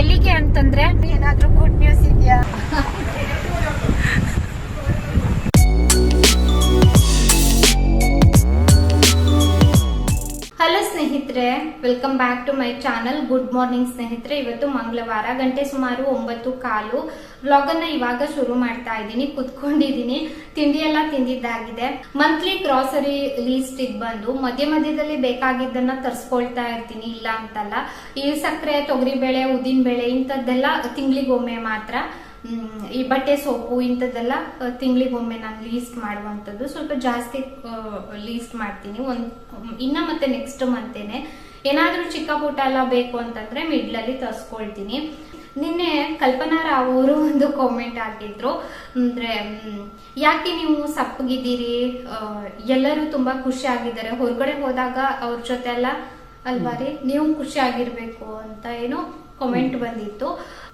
ಎಲ್ಲಿಗೆ ಅಂತಂದ್ರೆ ಏನಾದ್ರೂ ಗುಡ್ ನ್ಯೂಸ್ ಇದೆಯಾ? ಹಲೋ ಸ್ನೇಹಿತರೆ welcome back to my channel good morning ಸ್ನೇಹಿತರೆ, ಇವತ್ತು ಮಂಗಳವಾರ ಗಂಟೆ ಸುಮಾರು ಒಂಬತ್ತು ಕಾಲು. ವ್ಲಾಗ್ ಅನ್ನ ಇವಾಗ ಶುರು ಮಾಡ್ತಾ ಇದ್ದೀನಿ, ಕುತ್ಕೊಂಡಿದ್ದೀನಿ. ತಿಂಡಿ ಎಲ್ಲ ತಿಂದಿದ್ದಾಗಿದೆ. ಮಂತ್ಲಿ ಗ್ರಾಸರಿ ಲೀಸ್ಟ್ ಇದು ಬಂದು ಮಧ್ಯ ಮಧ್ಯದಲ್ಲಿ ಬೇಕಾಗಿದ್ದನ್ನ ತರಿಸ್ಕೊಳ್ತಾ ಇರ್ತೀನಿ, ಇಲ್ಲ ಅಂತಲ್ಲ. ಈ ಸಕ್ಕರೆ ತೊಗರಿಬೇಳೆ ಉದ್ದಿನಬೇಳೆ ಇಂಥದ್ದೆಲ್ಲ ತಿಂಗಳಿಗೊಮ್ಮೆ ಮಾತ್ರ. ಈ ಬಟ್ಟೆ ಸೋಪು ಇಂಥದ್ದೆಲ್ಲ ತಿಂಗಳಿಗೊಮ್ಮೆ ನಾನು ಲೀಸ್ಟ್ ಮಾಡುವಂಥದ್ದು. ಸ್ವಲ್ಪ ಜಾಸ್ತಿ ಲೀಸ್ಟ್ ಮಾಡ್ತೀನಿ. ಒಂದು ಇನ್ನ ಮತ್ತೆ ನೆಕ್ಸ್ಟ್ ಮಂತೇನೆ. ಏನಾದರೂ ಚಿಕ್ಕ ಪುಟ್ಟ ಎಲ್ಲ ಬೇಕು ಅಂತಂದ್ರೆ ಮಿಡ್ಲಲ್ಲಿ ತರ್ಸ್ಕೊಳ್ತೀನಿ. ನಿನ್ನೆ ಕಲ್ಪನಾ ರಾವ್ ಅವರು ಒಂದು ಕಾಮೆಂಟ್ ಹಾಕಿದ್ರು. ಅಂದ್ರೆ ಯಾಕೆ ನೀವು ಸಪ್ಪಗಿದ್ದೀರಿ? ಎಲ್ಲರೂ ತುಂಬಾ ಖುಷಿ ಆಗಿದ್ದಾರೆ. ಹೊರಗಡೆ ಹೋದಾಗ ಅವ್ರ ಜೊತೆ ಎಲ್ಲ ಅಲ್ವಾ ರೀ? ನೀವು ಖುಷಿ ಆಗಿರ್ಬೇಕು ಅಂತ ಏನೋ ಕಾಮೆಂಟ್ ಬಂದಿತ್ತು.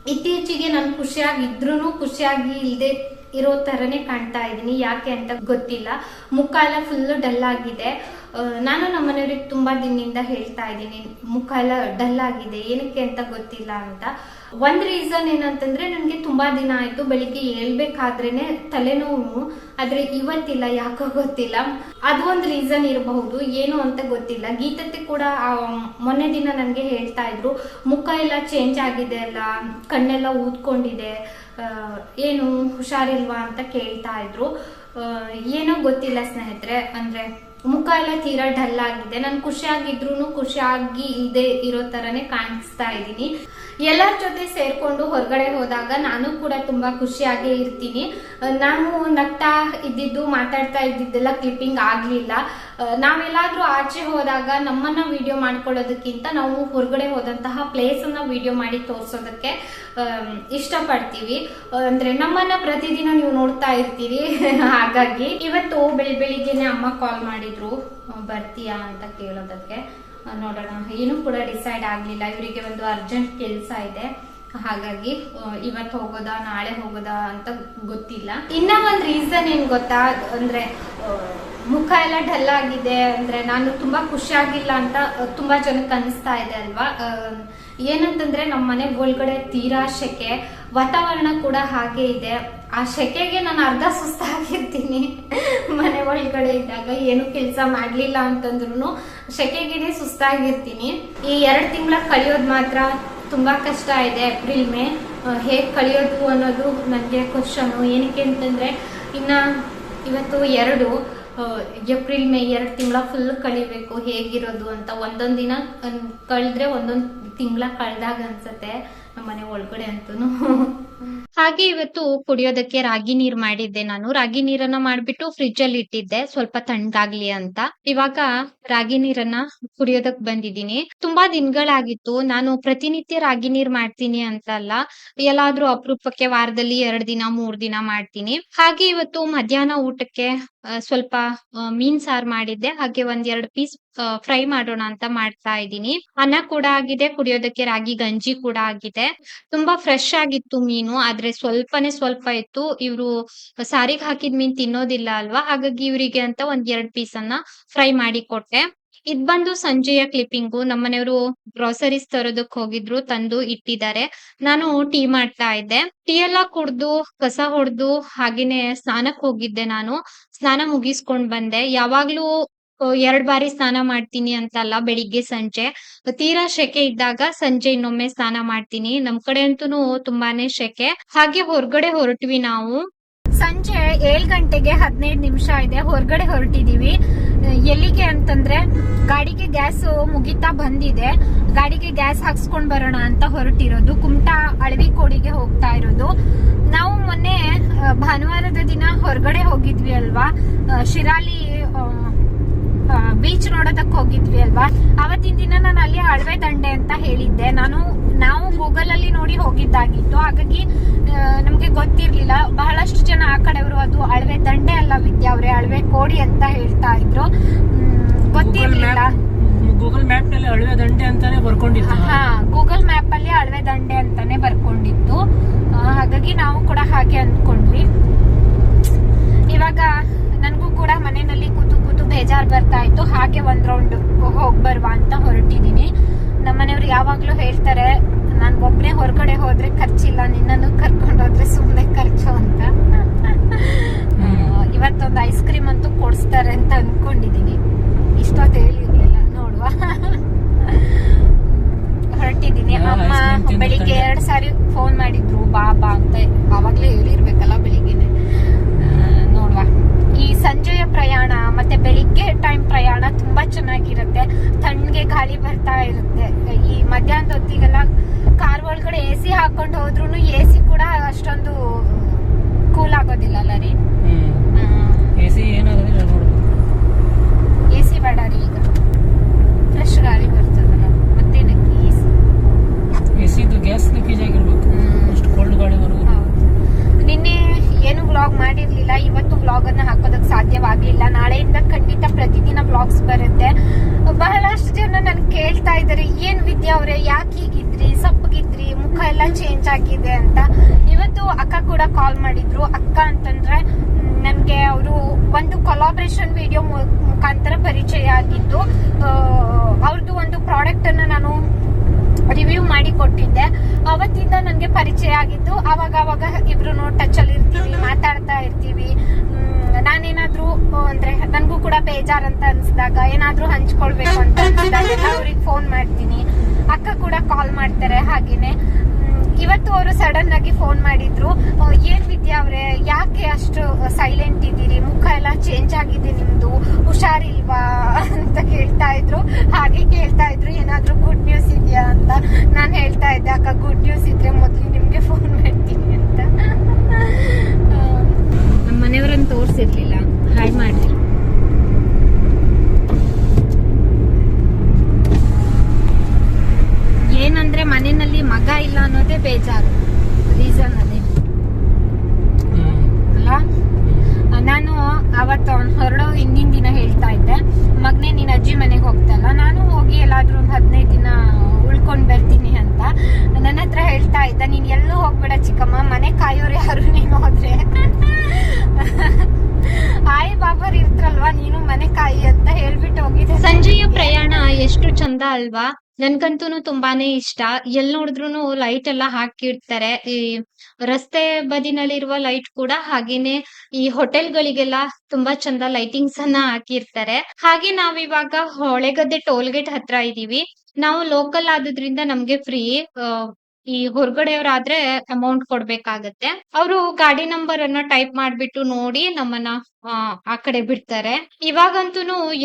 ಇತ್ತೀಚೆಗೆ ನಾನು ಖುಷಿಯಾಗಿದ್ರು ಖುಷಿಯಾಗಿ ಇಲ್ಲದೆ ಇರೋ ತರನೇ ಕಾಣ್ತಾ ಇದ್ದೀನಿ. ಯಾಕೆ ಅಂತ ಗೊತ್ತಿಲ್ಲ. ಮುಖ ಎಲ್ಲ ಫುಲ್ ಡಲ್ ಆಗಿದೆ ನಾನು ನಮ್ಮ ಮನೆಯವ್ರಿಗೆ ತುಂಬಾ ದಿನದಿಂದ ಹೇಳ್ತಾ ಇದ್ದೀನಿ. ಮುಖ ಎಲ್ಲ ಡಲ್ ಆಗಿದೆ. ಏನಕ್ಕೆ ಅಂತ ಗೊತ್ತಿಲ್ಲ ಅಂತ. ಒಂದ್ ರೀಸನ್ ಏನಂತಂದ್ರೆ ನನಗೆ ತುಂಬಾ ದಿನ ಆಯ್ತು, ಬೆಳಿಗ್ಗೆ ಹೇಳ್ಬೇಕಾದ್ರೇನೆ ತಲೆನೋವು. ಆದ್ರೆ ಇವತ್ತಿಲ್ಲ, ಯಾಕೋ ಗೊತ್ತಿಲ್ಲ. ಅದು ಒಂದು ರೀಸನ್ ಇರಬಹುದು, ಏನು ಅಂತ ಗೊತ್ತಿಲ್ಲ. ಗೀತತೆ ಕೂಡ ಮೊನ್ನೆ ದಿನ ನನಗೆ ಹೇಳ್ತಾ ಇದ್ರು, ಮುಖ ಎಲ್ಲ ಚೇಂಜ್ ಆಗಿದೆ ಅಲ್ಲ, ಕಣ್ಣೆಲ್ಲ ಊದ್ಕೊಂಡಿದೆ ಏನು ಹುಷಾರಿಲ್ವಾ ಅಂತ ಕೇಳ್ತಾ ಇದ್ರು. ಏನೋ ಗೊತ್ತಿಲ್ಲ ಸ್ನೇಹಿತರೆ, ಅಂದ್ರೆ ಮುಖ ಎಲ್ಲ ತೀರಾ ಡಲ್ ಆಗಿದೆ. ನಾನು ಖುಷಿಯಾಗಿದ್ರು ಖುಷಿಯಾಗಿ ಇಲ್ಲದೆ ಇರೋ ತರಾನೇ ಕಾಣಿಸ್ತಾ ಇದ್ದೀನಿ. ಎಲ್ಲರ ಜೊತೆ ಸೇರ್ಕೊಂಡು ಹೊರಗಡೆ ಹೋದಾಗ ನಾನು ಕೂಡ ತುಂಬಾ ಖುಷಿಯಾಗಿ ಇರ್ತೀನಿ. ನಾನು ನಗ್ತಾ ಇದ್ದಿದ್ದು, ಮಾತಾಡ್ತಾ ಇದ್ದಿದ್ದೆಲ್ಲ ಕ್ಲಿಪ್ಪಿಂಗ್ ಆಗ್ಲಿಲ್ಲ. ನಾವೆಲ್ಲಾದ್ರೂ ಆಚೆ ಹೋದಾಗ ನಮ್ಮನ್ನ ವಿಡಿಯೋ ಮಾಡ್ಕೊಳ್ಳೋದಕ್ಕಿಂತ ನಾವು ಹೊರಗಡೆ ಹೋದಂತಹ ಪ್ಲೇಸ್ ಅನ್ನ ವಿಡಿಯೋ ಮಾಡಿ ತೋರ್ಸೋದಕ್ಕೆ ಇಷ್ಟಪಡ್ತೀವಿ. ಅಂದ್ರೆ ನಮ್ಮನ್ನ ಪ್ರತಿದಿನ ನೀವು ನೋಡ್ತಾ ಇರ್ತೀವಿ ಹಾಗಾಗಿ, ಇವತ್ತು ಬೆಳಿ ಬೆಳಿಗ್ಗೆನೆ ಅಮ್ಮ ಕಾಲ್ ಮಾಡಿದ್ರು. ಬರ್ತೀಯಾ ಅಂತ ಕೇಳೋದಕ್ಕೆ. ನೋಡೋಣ. ಏನು ಕೂಡ ಡಿಸೈಡ್ ಆಗ್ಲಿಲ್ಲ. ಇವರಿಗೆ ಒಂದು ಅರ್ಜೆಂಟ್ ಕೆಲಸ ಇದೆ. ಹಾಗಾಗಿ ಇವತ್ತು ಹೋಗೋದಾ, ನಾಳೆ ಹೋಗೋದಾ ಅಂತ ಗೊತ್ತಿಲ್ಲ. ಇನ್ನ ಒಂದ್ ರೀಸನ್ ಏನ್ ಗೊತ್ತಾ? ಅಂದ್ರೆ ಮುಖ ಎಲ್ಲ ಡಲ್ ಆಗಿದೆ. ಅಂದ್ರೆ, ನಾನು ತುಂಬಾ ಖುಷಿಯಾಗಿಲ್ಲ ಅಂತ ಅಹ್ ತುಂಬಾ ಜನಕ್ಕೆ ಅನಿಸ್ತಾ ಇದೆ ಅಲ್ವಾ? ಏನಂತಂದ್ರೆ ನಮ್ಮ ಮನೆ ಒಳಗಡೆ ತೀರಾ ಶೆಕೆ ವಾತಾವರಣ ಕೂಡ ಹಾಗೆ ಇದೆ. ಆ ಶೆಕೆಗೆ ನಾನು ಅರ್ಧ ಸುಸ್ತಾಗಿರ್ತೀನಿ. ಮನೆ ಒಳಗಡೆ ಇದ್ದಾಗ ಏನು ಕೆಲಸ ಮಾಡ್ಲಿಲ್ಲ ಅಂತಂದ್ರು ಸೆಕೆಗೇನೆ ಸುಸ್ತಾಗಿರ್ತೀನಿ. ಈ ಎರಡು ತಿಂಗಳ ಕಳಿಯೋದು ಮಾತ್ರ ತುಂಬಾ ಕಷ್ಟ ಇದೆ ಏಪ್ರಿಲ್ ಮೇ ಹೇಗೆ ಕಳಿಯೋದು ಅನ್ನೋದು ನನಗೆ ಕ್ವಶನ್ ಏನಕ್ಕೆ ಅಂತಂದ್ರೆ, ಇನ್ನ ಇವತ್ತು ಎರಡು ಏಪ್ರಿಲ್ ಮೇ ಎರಡು ತಿಂಗಳ ಫುಲ್ ಕಳಿಬೇಕು, ಹೇಗಿರೋದು ಅಂತ ಒಂದೊಂದು ದಿನ ಕಳೆದ್ರೆ ಒಂದೊಂದು ತಿಂಗಳ ಕಳ್ದಾಗ ಅನ್ಸುತ್ತೆ ನಮ್ಮ ಮನೆ ಒಳಗಡೆ ಅಂತೂ ಹಾಗೆ ಇವತ್ತು ಕುಡಿಯೋದಕ್ಕೆ ರಾಗಿ ನೀರ್ ಮಾಡಿದ್ದೆ ನಾನು. ರಾಗಿ ನೀರನ್ನ ಮಾಡ್ಬಿಟ್ಟು ಫ್ರಿಜ್ ಅಲ್ಲಿ ಇಟ್ಟಿದ್ದೆ. ಸ್ವಲ್ಪ ತಣ್ಣಗಾಗ್ಲಿ ಅಂತ. ಇವಾಗ ರಾಗಿ ನೀರನ್ನ ಕುಡಿಯೋದಕ್ ಬಂದಿದ್ದೀನಿ. ತುಂಬಾ ದಿನಗಳಾಗಿತ್ತು. ನಾನು ಪ್ರತಿನಿತ್ಯ ರಾಗಿ ನೀರ್ ಮಾಡ್ತೀನಿ ಅಂತ ಅಲ್ಲ ಎಲ್ಲಾದ್ರೂ ಅಪರೂಪಕ್ಕೆ ವಾರದಲ್ಲಿ ಎರಡ್ ದಿನ, ಮೂರ್ ದಿನ ಮಾಡ್ತೀನಿ. ಹಾಗೆ ಇವತ್ತು ಮಧ್ಯಾಹ್ನ ಊಟಕ್ಕೆ ಸ್ವಲ್ಪ ಮೀನ್ ಸಾರ್ ಮಾಡಿದ್ದೆ. ಹಾಗೆ ಒಂದ್ ಎರಡ್ ಪೀಸ್ ಫ್ರೈ ಮಾಡೋಣ ಅಂತ ಮಾಡ್ತಾ ಇದ್ದೀನಿ. ಅನ್ನ ಕೂಡ ಆಗಿದೆ, ಕುಡಿಯೋದಕ್ಕೆ ರಾಗಿ, ಗಂಜಿ ಕೂಡ ಆಗಿದೆ. ತುಂಬಾ ಫ್ರೆಶ್ ಆಗಿತ್ತು ಮೀನು, ಆದ್ರೆ ಸ್ವಲ್ಪನೇ ಸ್ವಲ್ಪ ಇತ್ತು. ಇವ್ರು ಸಾರಿಗೆ ಹಾಕಿದ್ ಮೀನ್ ತಿನ್ನೋದಿಲ್ಲ ಅಲ್ವಾ? ಹಾಗಾಗಿ ಇವರಿಗೆ ಅಂತ ಒಂದ್ ಎರಡ್ ಪೀಸ್ ಅನ್ನ ಫ್ರೈ ಮಾಡಿ ಕೊಟ್ಟೆ. ಇದ್ ಬಂದು ಸಂಜೆಯ ಕ್ಲಿಪ್ಪಿಂಗು ನಮ್ಮನೆಯವರು ಗ್ರೋಸರೀಸ್ ತರೋದಕ್ ಹೋಗಿದ್ರು, ತಂದು ಇಟ್ಟಿದ್ದಾರೆ. ನಾನು ಟೀ ಮಾಡ್ತಾ ಇದ್ದೆ. ಟೀ ಎಲ್ಲ ಕುಡ್ದು, ಕಸ ಹೊಡೆದು, ಹಾಗೇನೆ ಸ್ನಾನಕ್ ಹೋಗಿದ್ದೆ ನಾನು. ಸ್ನಾನ ಮುಗಿಸ್ಕೊಂಡ್ ಬಂದೆ. ಯಾವಾಗ್ಲೂ ಎರಡ್ ಬಾರಿ ಸ್ನಾನ ಮಾಡ್ತೀನಿ ಅಂತಲ್ಲ ಬೆಳಿಗ್ಗೆ ಸಂಜೆ. ತೀರಾ ಶೆಕೆ ಇದ್ದಾಗ ಸಂಜೆ ಇನ್ನೊಮ್ಮೆ ಸ್ನಾನ ಮಾಡ್ತೀನಿ. ನಮ್ ಕಡೆ ಅಂತೂ ತುಂಬಾನೇ ಶೆಕೆ. ಹಾಗೆ ಹೊರಗಡೆ ಹೊರಟ್ವಿ ನಾವು. ಸಂಜೆ ಏಳ್ ಗಂಟೆಗೆ ಹದಿನೈದು ನಿಮಿಷ ಇದೆ. ಹೊರಗಡೆ ಹೊರಟಿದೀವಿ. ಎಲ್ಲಿಗೆ ಅಂತಂದ್ರೆ ಗಾಡಿಗೆ ಗ್ಯಾಸ್ ಮುಗಿತಾ ಬಂದಿದೆ. ಗಾಡಿಗೆ ಗ್ಯಾಸ್ ಹಾಕ್ಸ್ಕೊಂಡ್ ಬರೋಣ ಅಂತ ಹೊರಟಿರೋದು. ಕುಮಟಾ ಅಳವಿಕೋಡಿಗೆ ಹೋಗ್ತಾ ಇರೋದು. ನಾವು ಮೊನ್ನೆ ಭಾನುವಾರದ ದಿನ ಹೊರಗಡೆ ಹೋಗಿದ್ವಿ ಅಲ್ವಾ? ಶಿರಾಲಿ ಬೀಚ್ ನೋಡೋದಕ್ಕೆ ಹೋಗಿದ್ವಿ ಅಲ್ವಾ? ಅವತ್ತಿನ ದಿನ ನಾನು ಅಲ್ಲಿ ಅಳವೆ ದಂಡೆ ಅಂತ ಹೇಳಿದ್ದೆ. ನಾನು ನಾವು ಗೂಗಲ್ ಅಲ್ಲಿ ನೋಡಿ ಹೋಗಿದ್ದಾಗಿತ್ತು. ಹಾಗಾಗಿ ನಮ್ಗೆ ಗೊತ್ತಿರ್ಲಿಲ್ಲ. ಬಹಳಷ್ಟು ಜನ ಆ ಕಡೆಯವರು ಅದು ಅಳವೆ ದಂಡೆ ಅಲ್ಲ ವಿದ್ಯಾ ಅವ್ರೆ ಅಳವೆ ಕೋಡಿ ಅಂತ ಹೇಳ್ತಾ ಇದ್ರು. ಗೊತ್ತಿರ್ಲಿಲ್ಲ. ಗೂಗಲ್ ಮ್ಯಾಪ್ನಲ್ಲಿ ಅಳವೆ ದಂಡೆ ಅಂತಾನೆ ಬರ್ಕೊಂಡಿತ್ತು. ಹಾ ಗೂಗಲ್ ಮ್ಯಾಪ್ ಅಲ್ಲಿ ಅಳವೆ ದಂಡೆ ಅಂತಾನೆ ಬರ್ಕೊಂಡಿತ್ತು. ಹಾಗಾಗಿ ನಾವು ಕೂಡ ಹಾಗೆ ಅಂದ್ಕೊಂಡ್ವಿ. ಇವಾಗ ನನಗೂ ಕೂಡ ಮನೆಯಲ್ಲಿ ಕೂತು ಕೂತು ಬೇಜಾರ್ ಬರ್ತಾ ಇತ್ತು. ಹಾಗೆ ಒಂದ್ ರೌಂಡ್ ಹೋಗಿ ಬರುವ ಅಂತ ಹೊರಟಿದೀನಿ ನಮ್ಮನೆಯವ್ರು ಯಾವಾಗ್ಲೂ ಹೇಳ್ತಾರೆ, ನಾನು ಒಬ್ಬನೇ ಹೊರಗಡೆ ಖರ್ಚಿಲ್ಲ, ನಿನ್ನನ್ನು ಕರ್ಕೊಂಡೋದ್ರೆ ಸುಮ್ಮನೆ ಖರ್ಚು ಅಂತ ಆ, ಇವತ್ತೊಂದು ಐಸ್ ಕ್ರೀಮ್ ಅಂತೂ ಕೊಡಿಸ್ತಾರೆ ಅಂತ ಅನ್ಕೊಂಡಿದೀನಿ ಇಷ್ಟೊತ್ತು ಹೇಳಿರ್ಲಿಲ್ಲ ನೋಡುವ ಹೊರಟಿದ್ದೀನಿ ಹಾ, ಅಮ್ಮ ice cream ತಿಂದು ಬೆಳಿಗ್ಗೆ ತಂದೆ. ಎರಡ್ ಸಾರಿ ಫೋನ್ ಮಾಡಿದ್ರು ಬಾ ಬಾ ಅಂತ ಅವಾಗ್ಲೇ ಹೇಳಿರ್ಬೇಕಲ್ಲ ಬೆಳಿಗ್ಗೆನೆ ಆ, ನೋಡುವ ಈ ಸಂಜೆಯ ಪ್ರಯಾಣ ಮತ್ತೆ ಬೆಳಿಗ್ಗೆ ಟೈಮ್ ಪ್ರಯಾಣ ತುಂಬಾ ಚೆನ್ನಾಗಿರುತ್ತೆ ತಣ್ಣಗೆ ಗಾಳಿ ಬರ್ತಾ ಇರುತ್ತೆ ಈ ಮಧ್ಯಾಹ್ನದ ಹೊತ್ತಿಗೆಲ್ಲ ಕಾರ್ ಒಳಗಡೆ ಎ ಸಿ ಹಾಕೊಂಡು ಹೋದ್ರು ಎ ಸಿ ಕೂಡ ಅಷ್ಟೊಂದು ಕೂಲ್ ಆಗೋದಿಲ್ಲ ಅಲ್ಲ ರೀ? ಎ ಸಿ ಏನಾಗೋದಿಲ್ಲ ನೋಡು. ಎ ಸಿ ಬೇಡ ರೀ ಈಗ. ಫ್ರೆಶ್ ಗಾಳಿ ಬರ್ತದಲ್ಲ ಮತ್ತೇನಕ್ಕೆ ಎ ಸಿ ಎ ಸಿದು ಗ್ಯಾಸ್ ಲೀಕೇಜ್ ಆಗಿರ್ಬೇಕು ಅಷ್ಟು ಕೋಲ್ಡ್ ಗಾಳಿ ಬರೋದು ನಿನ್ನೆ ಏನು ವ್ಲಾಗ್ ಮಾಡಿರ್ಲಿಲ್ಲ ವ್ಲಾಗ್ ಅನ್ನ ಹಾಕೋದಕ್ಕೆ ಸಾಧ್ಯವಾಗ್ಲಿಲ್ಲ ನಾಳೆಯಿಂದ ಖಂಡಿತ ಪ್ರತಿದಿನ ಬ್ಲಾಗ್ಸ್ ಬರುತ್ತೆ. ಬಹಳಷ್ಟು ಜನ ನನ್ ಕೇಳ್ತಾ ಇದಾರೆ ಏನ್ ವಿದ್ಯಾ ಅವ್ರೆ, ಯಾಕೆ ಹೀಗಿದ್ರಿ? ಸಪ್ಪಗಿದ್ರಿ? ಮುಖ ಎಲ್ಲ ಚೇಂಜ್ ಆಗಿದೆ ಅಂತ. ಇವತ್ತು ಅಕ್ಕ ಕೂಡ ಕಾಲ್ ಮಾಡಿದ್ರು. ಅಕ್ಕ ಅಂತಂದ್ರೆ, ನನಗೆ ನನ್ಗೆ ಅವರು ಒಂದು ಕೊಲಾಬ್ರೇಷನ್ ವಿಡಿಯೋ ಮುಖಾಂತರ ಪರಿಚಯ ಆಗಿದ್ದು ಅವ್ರದ್ದು ಒಂದು ಪ್ರಾಡಕ್ಟ್ ಅನ್ನ ನಾನು ರಿವ್ಯೂ ಮಾಡಿ ಕೊಟ್ಟಿದ್ದೆ ಅವತ್ತಿಂದ ನನ್ಗೆ ಪರಿಚಯ ಆಗಿದ್ದು ಅವಾಗ ಅವಾಗ ಇಬ್ರು ಟಚ್ ಅಲ್ಲಿ ಇರ್ತೀವಿ, ಮಾತಾಡ್ತಾ ಇರ್ತೀವಿ. ನಾನೇನಾದ್ರೂ ಅಂದ್ರೆ ನನ್ಗೂ ಕೂಡ ಬೇಜಾರ್ ಅಂತ ಅನ್ಸಿದಾಗ ಏನಾದ್ರೂ ಹಂಚ್ಕೊಳ್ಬೇಕು ಅಂತ ಅವ್ರಿಗೆ ಫೋನ್ ಮಾಡ್ತೀನಿ. ಅಕ್ಕ ಕೂಡ ಕಾಲ್ ಮಾಡ್ತಾರೆ, ಹಾಗೇನೆ. ಇವತ್ತು ಅವರು ಸಡನ್ ಆಗಿ ಫೋನ್ ಮಾಡಿದ್ರು. ಏನ್ ವಿದ್ಯಾ ಅವ್ರೆ, ಯಾಕೆ ಅಷ್ಟು ಸೈಲೆಂಟ್ ಇದ್ದೀರಿ? ಮುಖ ಎಲ್ಲ ಚೇಂಜ್ ಆಗಿದೆ ನಿಮ್ದು? ಹುಷಾರಿಲ್ವಾ ಅಂತ ಕೇಳ್ತಾ ಇದ್ರು. ಹಾಗೆ ಕೇಳ್ತಾ ಇದ್ರು, ಏನಾದ್ರು ಗುಡ್ ನ್ಯೂಸ್ ಇದೆಯಾ ಅಂತ. ನಾನು ಹೇಳ್ತಾ ಇದ್ದೆ, ಅಕ್ಕ ಗುಡ್ ನ್ಯೂಸ್ ಇದ್ರೆ ಮೊದಲು ನಿಮ್ಗೆ ಫೋನ್ ಮಾಡ್ತೀನಿ ಅಂತ. ನಮ್ಮ ಮನೆಯವರನ್ನು ತೋರಿಸಿರ್ಲಿಲ್ಲ. ಹಾಯ್ ಮಾಡ್ರಿ ಏನಂದ್ರೆ ಮನೆಯಲ್ಲಿ ಮಗ ಇಲ್ಲ ಅನ್ನೋದೇ ಬೇಜಾರು ರೀಸನ್ ಅದೇ ಅಲ್ಲ ನಾನು ಅವತ್ತು ಅವ್ನು ಹೊರಡೋ ಹಿಂದಿನ ದಿನ ಹೇಳ್ತಾ ಇದ್ದೆ ಮಗನೇ ನೀನ್ ಅಜ್ಜಿ ಮನೆಗೆ ಹೋಗ್ತಲ್ಲ ನಾನು ಹೋಗಿ ಎಲ್ಲಾದ್ರೂ ಒಂದು ಹದಿನೈದು ದಿನ ಉಳ್ಕೊಂಡ್ ಬರ್ತೀನಿ ಅಂತ ನನ್ನ ಹತ್ರ ಹೇಳ್ತಾ ಇದ್ದ. ನೀನ್ ಎಲ್ಲೂ ಹೋಗ್ಬೇಡ ಚಿಕ್ಕಮ್ಮ. ಮನೆ ಕಾಯೋರು ಯಾರು ನೀನು ಹೋದ್ರೆ? ಆಯ್ ಬಾಬರ್ ಇರ್ತಲ್ವಾ ನೀನು ಮನೆ ಕಾಯಿ ಅಂತ ಹೇಳ್ಬಿಟ್ಟು ಹೋಗಿದ್ದೆ. ಸಂಜೆಯ ಪ್ರಯಾಣ ಎಷ್ಟು ಚಂದ ಅಲ್ವಾ? ನನ್ಗಂತೂ ತುಂಬಾನೇ ಇಷ್ಟ. ಎಲ್ ನೋಡಿದ್ರು ಲೈಟ್ ಎಲ್ಲ ಹಾಕಿರ್ತಾರೆ. ಈ ರಸ್ತೆ ಬದಿನಲ್ಲಿರುವ ಲೈಟ್ ಕೂಡ ಹಾಗೇನೆ ಈ ಹೋಟೆಲ್ ಗಳಿಗೆಲ್ಲ ತುಂಬಾ ಚಂದ ಲೈಟಿಂಗ್ಸ್ ಅನ್ನ ಹಾಕಿರ್ತಾರೆ. ಹಾಗೆ ನಾವಿವಾಗ ಹೊಳೆಗದ್ದೆ ಟೋಲ್ ಗೇಟ್ ಹತ್ರ ಇದೀವಿ. ನಾವು ಲೋಕಲ್ ಆದ್ರಿಂದ ನಮ್ಗೆ ಫ್ರೀ ಈ ಹೊರಗಡೆಯವರಾದ್ರೆ ಅಮೌಂಟ್ ಕೊಡ್ಬೇಕಾಗತ್ತೆ. ಅವರು ಗಾಡಿ ನಂಬರ್ ಅನ್ನ ಟೈಪ್ ಮಾಡ್ಬಿಟ್ಟು ನೋಡಿ ನಮ್ಮನ್ನ ಆ, ಕಡೆ ಬಿಡ್ತಾರೆ. ಇವಾಗಂತೂ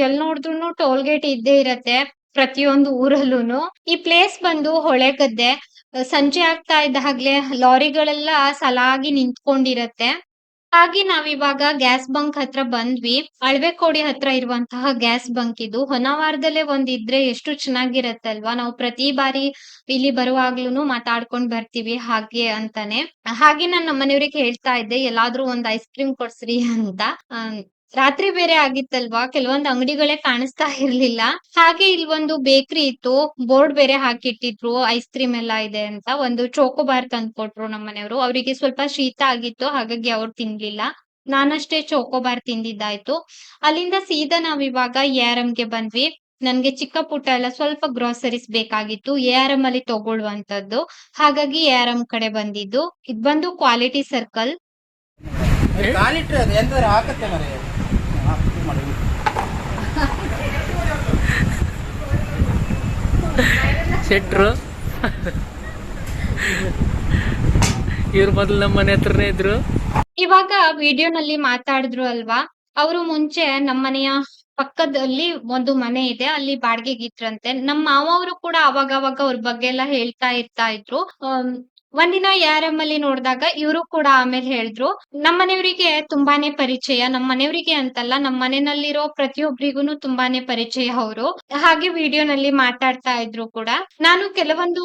ಎಲ್ ನೋಡಿದ್ರು ಟೋಲ್ ಗೇಟ್ ಇದ್ದೇ ಇರತ್ತೆ ಪ್ರತಿಯೊಂದು ಊರಲ್ಲೂನು. ಈ ಪ್ಲೇಸ್ ಬಂದು ಹೊಳೆಗದ್ದೆ ಸಂಜೆ ಆಗ್ತಾ ಇದ್ದ ಹಾಗ್ಲೆ ಲಾರಿಗಳೆಲ್ಲ ಸಲಾಗಿ ನಿಂತ್ಕೊಂಡಿರತ್ತೆ. ಹಾಗೆ ನಾವಿವಾಗ ಗ್ಯಾಸ್ ಬಂಕ್ ಹತ್ರ ಬಂದ್ವಿ. ಅಳ್ವೆಕೋಡಿ ಹತ್ರ ಇರುವಂತಹ ಗ್ಯಾಸ್ ಬಂಕ್ ಇದು. ಹೊನವಾರದಲ್ಲೇ ಒಂದ್ ಇದ್ರೆ ಎಷ್ಟು ಚೆನ್ನಾಗಿರತ್ತಲ್ವಾ? ನಾವು ಪ್ರತಿ ಬಾರಿ ಇಲ್ಲಿ ಬರುವಾಗ್ಲೂನು ಮಾತಾಡ್ಕೊಂಡ್ ಬರ್ತೀವಿ ಹಾಗೆ ಅಂತಾನೆ. ಹಾಗೆ ನಾನು ನಮ್ಮನೆಯವ್ರಿಗೆ ಹೇಳ್ತಾ ಇದ್ದೆ, ಎಲ್ಲಾದ್ರೂ ಒಂದ್ ಐಸ್ ಕ್ರೀಮ್ ಕೊಡ್ಸ್ರಿ ಅಂತ. ರಾತ್ರಿ ಬೇರೆ ಆಗಿತ್ತಲ್ವಾ? ಕೆಲವೊಂದ್ ಅಂಗಡಿಗಳೇ ಕಾಣಿಸ್ತಾ ಇರ್ಲಿಲ್ಲ. ಹಾಗೆ ಇಲ್ಲಿ ಒಂದು ಬೇಕರಿ ಇತ್ತು. ಬೋರ್ಡ್ ಬೇರೆ ಹಾಕಿಟ್ಟಿದ್ರು. ಐಸ್ ಕ್ರೀಮ್ ಎಲ್ಲ ಇದೆ ಅಂತ. ಒಂದು ಚೋಕೋಬಾರ್ ತಂದ್ಕೊಟ್ರು ನಮ್ಮ ಮನೆಯವರು. ಅವರಿಗೆ ಸ್ವಲ್ಪ ಶೀತ ಆಗಿತ್ತು. ಹಾಗಾಗಿ ಅವ್ರು ತಿನ್ಲಿಲ್ಲ. ನಾನಷ್ಟೇ ಚೋಕೋಬಾರ್ ತಿಂದಿದ್ದಾಯ್ತು. ಅಲ್ಲಿಂದ ಸೀದಾ ನಾವ್ ಇವಾಗ ಎ ಆರ್ಗೆ ಬಂದ್ವಿ. ನನ್ಗೆ ಚಿಕ್ಕ ಪುಟ್ಟ ಎಲ್ಲ ಸ್ವಲ್ಪ ಗ್ರೋಸರೀಸ್ ಬೇಕಾಗಿತ್ತು. ಎ ಆರ್ ಎಂ ಅಲ್ಲಿ ತಗೊಳ್ಳುವಂತದ್ದು ಹಾಗಾಗಿ ಎ ಆರ್ ಎಂ ಕಡೆ ಬಂದಿದ್ದು. ಇದ್ ಬಂದು ಕ್ವಾಲಿಟಿ ಸರ್ಕಲ್ ಕಾಲಿಟ್ರೆ ಅದು ಎಂತಾದ್ರೂ ಹಾಕತ್ತೆ ಮರೆ ಹಾಕು ಮಾಡಿ. ಶೆಟ್ರು. ಇವ್ರ ಮೊದಲು ನಮ್ಮ ಮನೆ ಹತ್ರನೇ ಇದ್ರು. ಇವಾಗ ವಿಡಿಯೋನಲ್ಲಿ ಮಾತಾಡಿದ್ರು ಅಲ್ವಾ? ಅವರು ಮುಂಚೆ ನಮ್ಮನೆಯ ಪಕ್ಕದಲ್ಲಿ ಒಂದು ಮನೆ ಇದೆ, ಅಲ್ಲಿ ಬಾಡಿಗೆಗಿದ್ರಂತೆ ನಮ್ಮ ಮಾವ ಅವರು ಕೂಡ ಅವಾಗ ಅವಾಗ ಅವ್ರ ಬಗ್ಗೆ ಎಲ್ಲ ಹೇಳ್ತಾ ಇರ್ತಾ ಇದ್ರು. ಒಂದಿನ ಯಾರಮ್ಮಲ್ಲಿ ನೋಡಿದಾಗ ಇವರು ಕೂಡ ಆಮೇಲೆ ಹೇಳಿದ್ರು ನಮ್ಮ ಮನೆಯವರಿಗೆ ತುಂಬಾನೇ ಪರಿಚಯ ನಮ್ಮ ಮನೆಯವರಿಗೆ ಅಂತಲ್ಲ ನಮ್ಮ ಮನೆಯಲ್ಲಿರೋ ಪ್ರತಿಯೊಬ್ಬರಿಗೂ ತುಂಬಾನೇ ಪರಿಚಯ ಅವರು. ಹಾಗೆ ವಿಡಿಯೋನಲ್ಲಿ ಮಾತಾಡ್ತಾ ಇದ್ರು ಕೂಡ. ನಾನು ಕೆಲವೊಂದು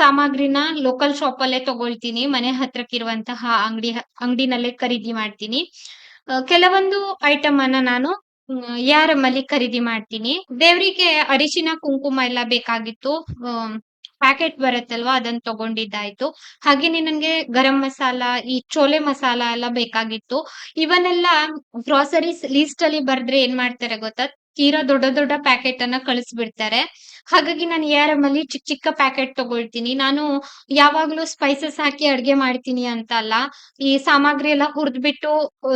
ಸಾಮಗ್ರಿನ ಲೋಕಲ್ ಶಾಪ್ ಅಲ್ಲೇ ತಗೊಳ್ತೀನಿ, ಮನೆ ಹತ್ರಕ್ಕಿರುವಂತಹ ಅಂಗಡಿ, ಅಂಗಡಿನಲ್ಲೇ ಖರೀದಿ ಮಾಡ್ತೀನಿ. ಕೆಲವೊಂದು ಐಟಮ್ ಅನ್ನ ನಾನು ಯಾರಮ್ಮಲ್ಲಿ ಖರೀದಿ ಮಾಡ್ತೀನಿ. ದೇವರಿಗೆ ಅರಿಶಿನ, ಕುಂಕುಮ ಎಲ್ಲ ಬೇಕಾಗಿತ್ತು. ಪ್ಯಾಕೆಟ್ ಬರುತ್ತಲ್ವಾ ಅದನ್ನ ತಗೊಂಡಿದ್ದಾಯ್ತು. ಹಾಗೇನೆ ನನ್ಗೆ ಗರಂ ಮಸಾಲ, ಈ ಚೋಲೆ ಮಸಾಲ ಎಲ್ಲ ಬೇಕಾಗಿತ್ತು. ಇವನ್ನೆಲ್ಲ ಗ್ರಾಸರೀಸ್ ಲೀಸ್ಟ್ ಅಲ್ಲಿ ಬರ್ದ್ರೆ ಏನ್ ಮಾಡ್ತಾರೆ ಗೊತ್ತಾ? ತೀರಾ ದೊಡ್ಡ ದೊಡ್ಡ ಪ್ಯಾಕೆಟ್ ಅನ್ನ ಕಳಿಸ್ಬಿಡ್ತಾರೆ. ಹಾಗಾಗಿ ನಾನು ಎ ಆರ್ ಎಂ ಅಲ್ಲಿ ಚಿಕ್ಕ ಚಿಕ್ಕ ಪ್ಯಾಕೆಟ್ ತಗೊಳ್ತೀನಿ. ನಾನು ಯಾವಾಗ್ಲೂ ಸ್ಪೈಸಸ್ ಹಾಕಿ ಅಡ್ಗೆ ಮಾಡ್ತೀನಿ ಅಂತ ಅಲ್ಲ. ಈ ಸಾಮಗ್ರಿ ಎಲ್ಲ ಹುರಿದ್ಬಿಟ್ಟು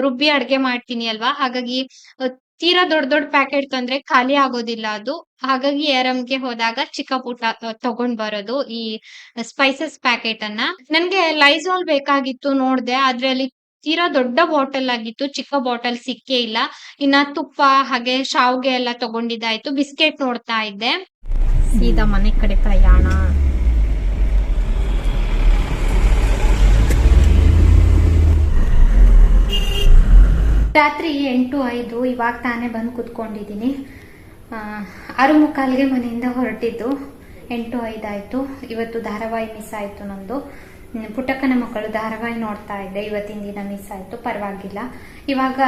ರುಬ್ಬಿ ಅಡ್ಗೆ ಮಾಡ್ತೀನಿ ಅಲ್ವಾ? ಹಾಗಾಗಿ ತೀರಾ ದೊಡ್ಡ ದೊಡ್ಡ ಪ್ಯಾಕೆಟ್ ತಂದ್ರೆ ಖಾಲಿ ಆಗೋದಿಲ್ಲ ಅದು. ಹಾಗಾಗಿ ಎರಮ್ಗೆ ಹೋದಾಗ ಚಿಕ್ಕ ಪುಟ್ಟ ತಗೊಂಡ್ ಬರೋದು ಈ ಸ್ಪೈಸಸ್ ಪ್ಯಾಕೆಟ್ ಅನ್ನ. ನನ್ಗೆ ಲೈಸಾಲ್ ಬೇಕಾಗಿತ್ತು ನೋಡ್ದೆ ಆದ್ರೆ ಅಲ್ಲಿ ತೀರಾ ದೊಡ್ಡ ಬಾಟಲ್ ಆಗಿತ್ತು, ಚಿಕ್ಕ ಬಾಟಲ್ ಸಿಕ್ಕೇ ಇಲ್ಲ. ಇನ್ನ ತುಪ್ಪ, ಹಾಗೆ ಶಾವ್ಗೆ ಎಲ್ಲ ತಗೊಂಡಿದ್ದಾಯ್ತು, ಬಿಸ್ಕೆಟ್ ನೋಡ್ತಾ ಇದ್ದೆ. ಸೀದಾ ಮನೆ ಕಡೆ ಪ್ರಯಾಣ. ರಾತ್ರಿ ಎಂಟು ಐದು ಇವಾಗ ತಾನೇ ಬಂದು ಕುತ್ಕೊಂಡಿದ್ದೀನಿ. ಆರು ಮುಕ್ಕಾಲ್ಗೆ ಮನೆಯಿಂದ ಹೊರಟಿದ್ದು. ಎಂಟು ಐದಾಯಿತು ಇವತ್ತು ಧಾರಾವಾಹಿ ಮಿಸ್ ಆಯಿತು ನಂದು. ಪುಟ್ಟಕ್ಕನ ಮಕ್ಕಳು ಧಾರಾವಾಹಿ ನೋಡ್ತಾ ಇದ್ದೆ. ಇವತ್ತಿನ ದಿನ ಮಿಸ್ ಆಯಿತು. ಪರವಾಗಿಲ್ಲ. ಇವಾಗ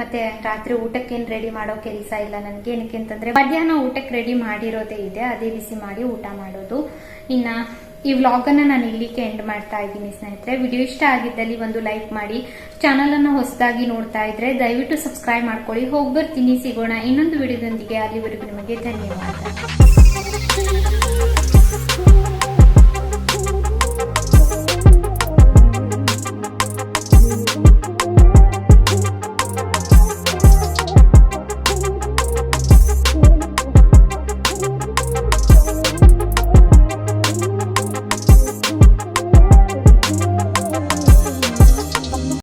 ಮತ್ತೆ ರಾತ್ರಿ ಊಟಕ್ಕೇನು ರೆಡಿ ಮಾಡೋ ಕೆಲಸ ಇಲ್ಲ ನನಗೆ. ಏನಕ್ಕೆ ಅಂತಂದ್ರೆ ಮಧ್ಯಾಹ್ನ ಊಟಕ್ಕೆ ರೆಡಿ ಮಾಡಿರೋದೇ ಇದೆ. ಅದೇ ಬಿಸಿ ಮಾಡಿ ಊಟ ಮಾಡೋದು. ಇನ್ನ ಈ ವ್ಲಾಗ್ ಅನ್ನ ನಾನು ಇಲ್ಲಿಗೆ ಎಂಡ್ ಮಾಡ್ತಾ ಇದ್ದೀನಿ ಸ್ನೇಹಿತರೆ. ವಿಡಿಯೋ ಇಷ್ಟ ಆಗಿದ್ದಲ್ಲಿ ಒಂದು ಲೈಕ್ ಮಾಡಿ ಚಾನಲ್ ಅನ್ನ ಹೊಸದಾಗಿ ನೋಡ್ತಾ ಇದ್ರೆ ದಯವಿಟ್ಟು ಸಬ್ಸ್ಕ್ರೈಬ್ ಮಾಡ್ಕೊಳ್ಳಿ. ಹೋಗಿ ಬರ್ತೀನಿ ಸಿಗೋಣ ಇನ್ನೊಂದು ವಿಡಿಯೋದೊಂದಿಗೆ. ಅಲ್ಲಿವರೆಗೂ ನಿಮಗೆ ಧನ್ಯವಾದ.